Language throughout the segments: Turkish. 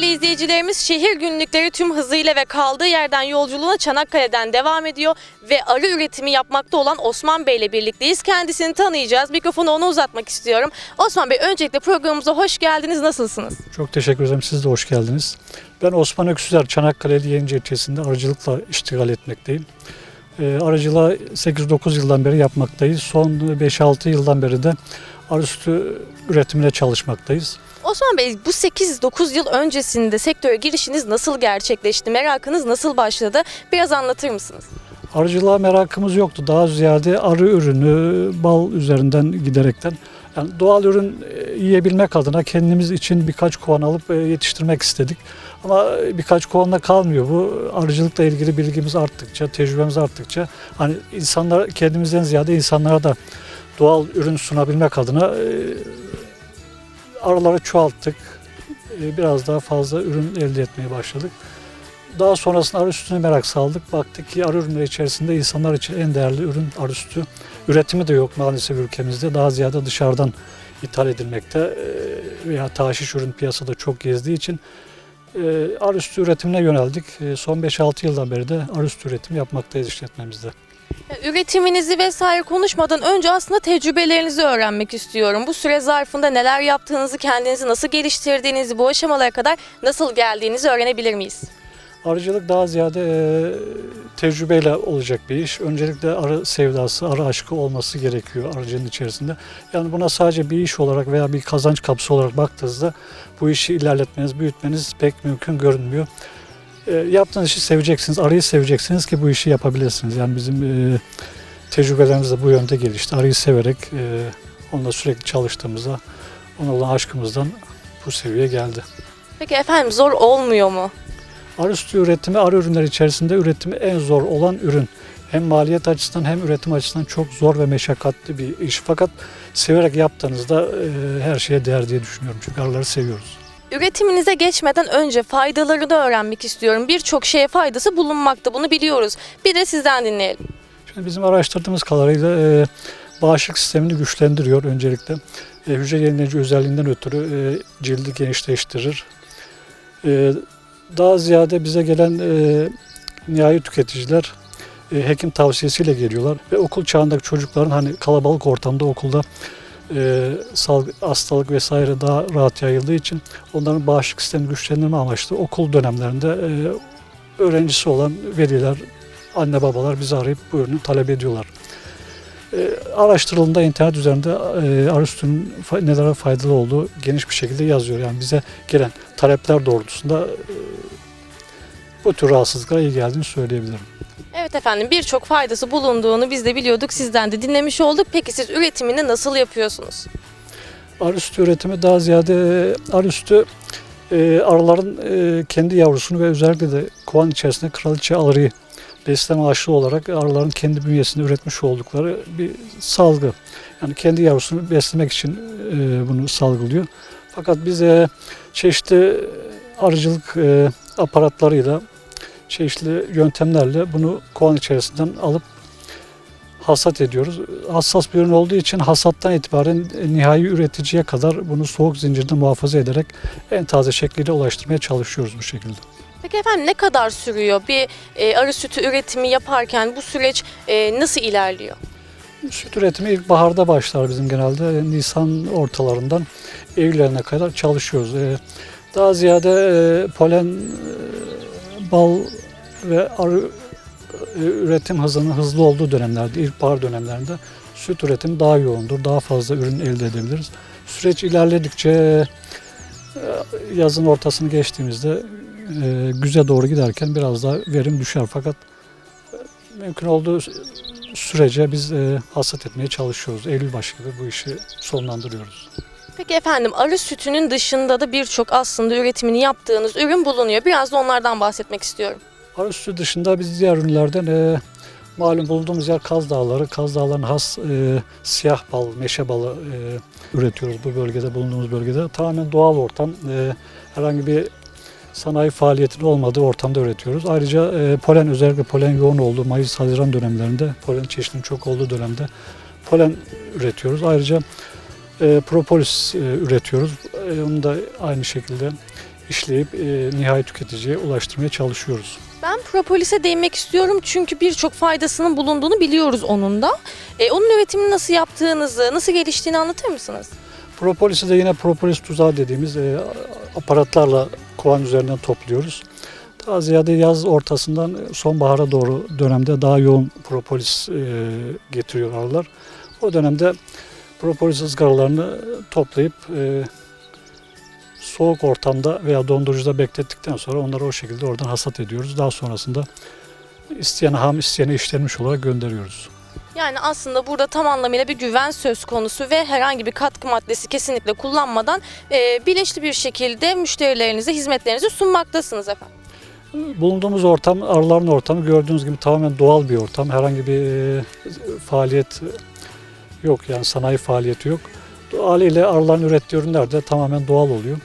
izleyicilerimiz şehir günlükleri tüm hızıyla ve kaldığı yerden yolculuğuna Çanakkale'den devam ediyor ve arı üretimi yapmakta olan Osman Bey ile birlikteyiz. Kendisini tanıyacağız. Mikrofonu ona uzatmak istiyorum. Osman Bey öncelikle programımıza hoş geldiniz. Nasılsınız? Çok teşekkür ederim. Siz de hoş geldiniz. Ben Osman Öksüzer, Çanakkale Yenice ilçesinde arıcılıkla iştigal etmekteyim. E, arıcılığı 8-9 yıldan beri yapmaktayız. Son 5-6 yıldan beri de arı sütü üretimine çalışmaktayız. Osman Bey bu 8-9 yıl öncesinde sektöre girişiniz nasıl gerçekleşti? Merakınız nasıl başladı? Biraz anlatır mısınız? Arıcılığa merakımız yoktu. Daha ziyade arı ürünü, bal üzerinden giderekten. Yani doğal ürün e, yiyebilmek adına kendimiz için birkaç kovan alıp e, yetiştirmek istedik. Ama e, birkaç kovanla kalmıyor bu. Arıcılıkla ilgili bilgimiz arttıkça, tecrübemiz arttıkça hani insanlar kendimizden ziyade insanlara da doğal ürün sunabilmek adına e, arıları çoğalttık. E, Biraz daha fazla ürün elde etmeye başladık. Daha sonrasında arı sütüne merak saldık. Baktık ki arı ürünleri içerisinde insanlar için en değerli ürün arı sütü. Üretimi de yok maalesef ülkemizde. Daha ziyade dışarıdan ithal edilmekte e, veya taşiş ürün piyasada çok gezdiği için arı sütü üretimine yöneldik. Son 5-6 yıldan beri de arı sütü üretimi yapmaktayız işletmemizde. Üretiminizi vesaire konuşmadan önce aslında tecrübelerinizi öğrenmek istiyorum. Bu süre zarfında neler yaptığınızı, kendinizi nasıl geliştirdiğinizi, bu aşamalara kadar nasıl geldiğinizi öğrenebilir miyiz? Arıcılık daha ziyade e, tecrübeyle olacak bir iş. Öncelikle arı sevdası, arı aşkı olması gerekiyor arıcının içerisinde. Yani buna sadece bir iş olarak veya bir kazanç kapısı olarak baktığınızda bu işi ilerletmeniz, büyütmeniz pek mümkün görünmüyor. E, yaptığınız işi seveceksiniz, arıyı seveceksiniz ki bu işi yapabilirsiniz. Yani bizim e, tecrübelerimiz de bu yönde gelişti. Arıyı severek, e, onunla sürekli çalıştığımızda, ona olan aşkımızdan bu seviyeye geldi. Peki efendim zor olmuyor mu? Arı sütü üretimi, arı ürünleri içerisinde üretimi en zor olan ürün. Hem maliyet açısından hem üretim açısından çok zor ve meşakkatli bir iş. Fakat severek yaptığınızda e, her şeye değer diye düşünüyorum. Çünkü arıları seviyoruz. Üretiminize geçmeden önce faydalarını öğrenmek istiyorum. Birçok şeye faydası bulunmakta bunu biliyoruz. Bir de sizden dinleyelim. Şimdi bizim araştırdığımız kadarıyla e, bağışıklık sistemini güçlendiriyor öncelikle. E, hücre yenileyici özelliğinden ötürü e, cildi genişleştirir. E, daha ziyade bize gelen e, nihai tüketiciler e, hekim tavsiyesiyle geliyorlar ve okul çağındaki çocukların hani kalabalık ortamda okulda e, salg- hastalık vesaire daha rahat yayıldığı için onların bağışıklık sistemini güçlendirme amaçlı okul dönemlerinde e, öğrencisi olan veliler, anne babalar bizi arayıp bu ürünü talep ediyorlar. E, araştırıldığında internet üzerinde e, fa- nelere faydalı olduğu geniş bir şekilde yazıyor. Yani bize gelen talepler doğrultusunda e, bu tür rahatsızlıklara iyi geldiğini söyleyebilirim. Evet efendim birçok faydası bulunduğunu biz de biliyorduk. Sizden de dinlemiş olduk. Peki siz üretimini nasıl yapıyorsunuz? Arı sütü üretimi daha ziyade arı sütü e, arıların e, kendi yavrusunu ve özellikle de kovan içerisinde kraliçe arıyı besleme aşığı olarak arıların kendi bünyesinde üretmiş oldukları bir salgı. Yani kendi yavrusunu beslemek için e, bunu salgılıyor. Fakat biz e, çeşitli arıcılık e, aparatlarıyla, çeşitli yöntemlerle bunu kovan içerisinden alıp hasat ediyoruz. Hassas bir ürün olduğu için hasattan itibaren nihai üreticiye kadar bunu soğuk zincirde muhafaza ederek en taze şekliyle ulaştırmaya çalışıyoruz bu şekilde. Peki efendim ne kadar sürüyor bir e, arı sütü üretimi yaparken bu süreç e, nasıl ilerliyor? Süt üretimi ilk baharda başlar bizim genelde. Nisan ortalarından Eylül ayına kadar çalışıyoruz. Ee, Daha ziyade e, polen, e, bal ve arı e, üretim hızının hızlı olduğu dönemlerde, ilkbahar dönemlerinde süt üretimi daha yoğundur. Daha fazla ürün elde edebiliriz. Süreç ilerledikçe e, yazın ortasını geçtiğimizde e, güze doğru giderken biraz daha verim düşer. Fakat mümkün olduğu sürece biz hasat etmeye çalışıyoruz. Eylül başı gibi bu işi sonlandırıyoruz. Peki efendim arı sütünün dışında da birçok aslında üretimini yaptığınız ürün bulunuyor. Biraz da onlardan bahsetmek istiyorum. Arı sütü dışında biz diğer ürünlerden e, malum bulunduğumuz yer Kaz Dağları. Kaz Dağları'nın has e, siyah bal, meşe balı e, üretiyoruz bu bölgede, bulunduğumuz bölgede. Tamamen doğal ortam. E, herhangi bir sanayi faaliyetinin olmadığı ortamda üretiyoruz. Ayrıca e, polen özellikle polen yoğun olduğu Mayıs-Haziran dönemlerinde, polen çeşidinin çok olduğu dönemde polen üretiyoruz. Ayrıca e, propolis e, üretiyoruz. E, onu da aynı şekilde işleyip e, nihai tüketiciye ulaştırmaya çalışıyoruz. Ben propolis'e değinmek istiyorum çünkü birçok faydasının bulunduğunu biliyoruz onun da. E, onun üretimini nasıl yaptığınızı, nasıl geliştiğini anlatır mısınız? Propolis'i de yine propolis tuzağı dediğimiz e, aparatlarla kovan üzerinden topluyoruz. Daha ziyade yaz ortasından sonbahara doğru dönemde daha yoğun propolis e, getiriyor arılar. O dönemde propolis ızgaralarını toplayıp e, soğuk ortamda veya dondurucuda beklettikten sonra onları o şekilde oradan hasat ediyoruz. Daha sonrasında isteyene ham, isteyene işlenmiş olarak gönderiyoruz. Yani aslında burada tam anlamıyla bir güven söz konusu ve herhangi bir katkı maddesi kesinlikle kullanmadan e, bilinçli bir şekilde müşterilerinize hizmetlerinizi sunmaktasınız efendim. Bulunduğumuz ortam, arıların ortamı gördüğünüz gibi tamamen doğal bir ortam. Herhangi bir e, faaliyet yok yani sanayi faaliyeti yok. Haliyle arıların ürettiği ürünler de tamamen doğal oluyor.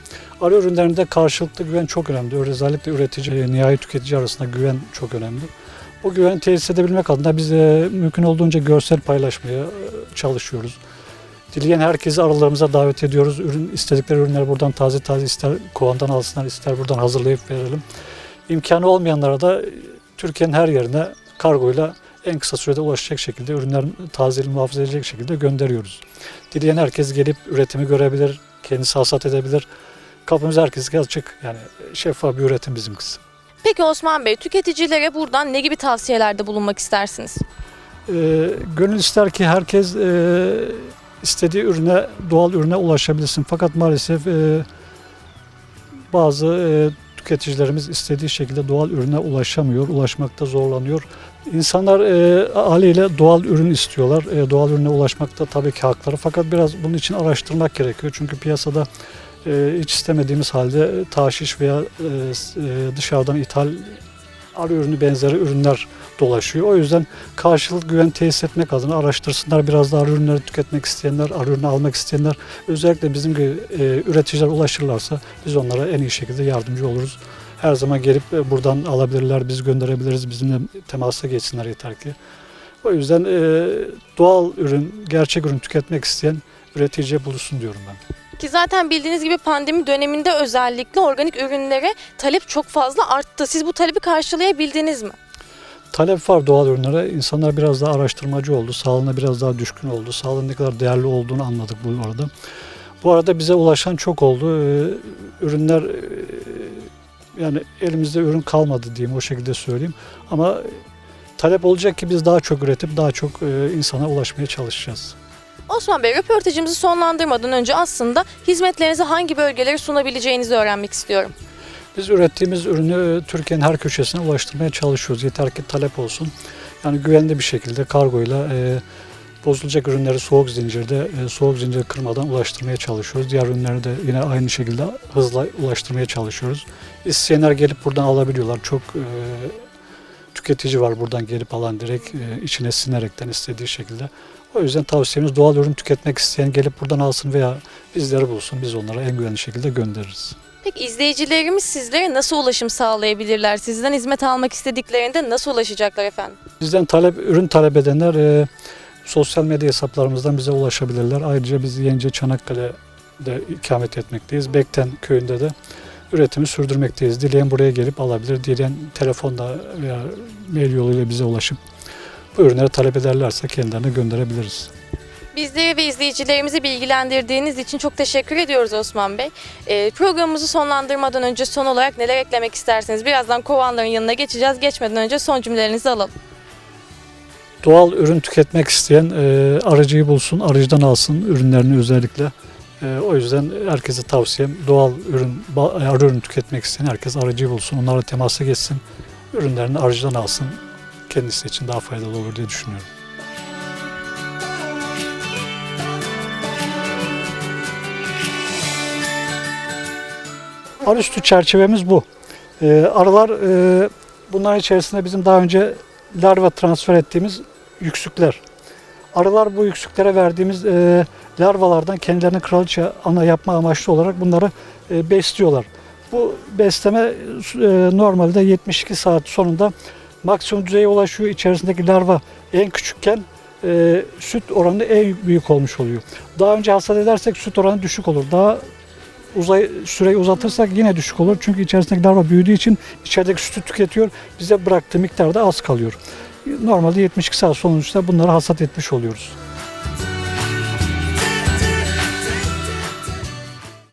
Arı ürünlerinde karşılıklı güven çok önemli. Özellikle üretici, e, nihai tüketici arasında güven çok önemli. Bu güveni tesis edebilmek adına biz e, mümkün olduğunca görsel paylaşmaya e, çalışıyoruz. Dileyen herkesi arılarımıza davet ediyoruz. Ürün istedikleri ürünleri buradan taze taze ister kovandan alsınlar, ister buradan hazırlayıp verelim. İmkanı olmayanlara da Türkiye'nin her yerine kargoyla en kısa sürede ulaşacak şekilde ürünlerin tazeliğini muhafaza edecek şekilde gönderiyoruz. Dileyen herkes gelip üretimi görebilir, kendisi hasat edebilir. Kapımız herkese açık. Yani şeffaf bir üretim bizimkisi. Peki Osman Bey, tüketicilere buradan ne gibi tavsiyelerde bulunmak istersiniz? Ee, gönül ister ki herkes e, istediği ürüne, doğal ürüne ulaşabilsin. Fakat maalesef e, bazı e, tüketicilerimiz istediği şekilde doğal ürüne ulaşamıyor, ulaşmakta zorlanıyor. İnsanlar e, haliyle doğal ürün istiyorlar. E, doğal ürüne ulaşmakta tabii ki hakları. Fakat biraz bunun için araştırmak gerekiyor. Çünkü piyasada e, hiç istemediğimiz halde taşiş veya e, e, dışarıdan ithal arı ürünü benzeri ürünler dolaşıyor. O yüzden karşılıklı güven tesis etmek adına araştırsınlar. Biraz da arı ürünleri tüketmek isteyenler, arı ürünü almak isteyenler özellikle bizim gibi e, üreticiler ulaşırlarsa biz onlara en iyi şekilde yardımcı oluruz. Her zaman gelip e, buradan alabilirler, biz gönderebiliriz, bizimle temasa geçsinler yeter ki. O yüzden e, doğal ürün, gerçek ürün tüketmek isteyen üreticiye buluşsun diyorum ben. Ki zaten bildiğiniz gibi pandemi döneminde özellikle organik ürünlere talep çok fazla arttı. Siz bu talebi karşılayabildiniz mi? Talep var doğal ürünlere. İnsanlar biraz daha araştırmacı oldu. Sağlığına biraz daha düşkün oldu. Sağlığın ne kadar değerli olduğunu anladık bu arada. Bu arada bize ulaşan çok oldu. Ee, Ürünler e, yani elimizde ürün kalmadı diyeyim o şekilde söyleyeyim. Ama talep olacak ki biz daha çok üretip daha çok e, insana ulaşmaya çalışacağız. Osman Bey, röportajımızı sonlandırmadan önce aslında hizmetlerinizi hangi bölgelere sunabileceğinizi öğrenmek istiyorum. Biz ürettiğimiz ürünü e, Türkiye'nin her köşesine ulaştırmaya çalışıyoruz. Yeter ki talep olsun. Yani güvenli bir şekilde kargoyla e, bozulacak ürünleri soğuk zincirde, e, soğuk zincir kırmadan ulaştırmaya çalışıyoruz. Diğer ürünleri de yine aynı şekilde hızla ulaştırmaya çalışıyoruz. İsteyenler gelip buradan alabiliyorlar. Çok e, tüketici var buradan gelip alan direkt e, içine sinerekten istediği şekilde. O yüzden tavsiyemiz doğal ürün tüketmek isteyen gelip buradan alsın veya bizleri bulsun. Biz onlara en güvenli şekilde göndeririz. Peki izleyicilerimiz sizlere nasıl ulaşım sağlayabilirler? Sizden hizmet almak istediklerinde nasıl ulaşacaklar efendim? Bizden talep ürün talep edenler e, sosyal medya hesaplarımızdan bize ulaşabilirler. Ayrıca biz Yenice Çanakkale'de ikamet etmekteyiz. Bekten köyünde de üretimi sürdürmekteyiz. Dileyen buraya gelip alabilir. Dileyen telefonla veya mail yoluyla bize ulaşıp bu ürünleri talep ederlerse kendilerine gönderebiliriz. Bizleri ve izleyicilerimizi bilgilendirdiğiniz için çok teşekkür ediyoruz Osman Bey. Ee, programımızı sonlandırmadan önce son olarak neler eklemek istersiniz? Birazdan kovanların yanına geçeceğiz. Geçmeden önce son cümlelerinizi alalım. Doğal ürün tüketmek isteyen e, aracıyı bulsun, aracıdan alsın ürünlerini özellikle. E, o yüzden herkese tavsiyem doğal ürün, arı ürün tüketmek isteyen herkes aracıyı bulsun, onlarla temasa geçsin, ürünlerini aracıdan alsın. Kendisi için daha faydalı olur diye düşünüyorum. Arüstü çerçevemiz bu. E, arılar e, bunların içerisinde bizim daha önce larva transfer ettiğimiz yüksükler. Arılar bu yüksüklere verdiğimiz e, larvalardan kendilerini kraliçe ana yapma amaçlı olarak bunları e, besliyorlar. Bu besleme e, normalde 72 saat sonunda maksimum düzeye ulaşıyor. İçerisindeki larva en küçükken e, süt oranı en büyük olmuş oluyor. Daha önce hasat edersek süt oranı düşük olur. Daha uzay süreyi uzatırsak yine düşük olur. Çünkü içerisindeki larva büyüdüğü için içerideki sütü tüketiyor. Bize bıraktığı miktar da az kalıyor. Normalde 72 saat sonuçta bunları hasat etmiş oluyoruz.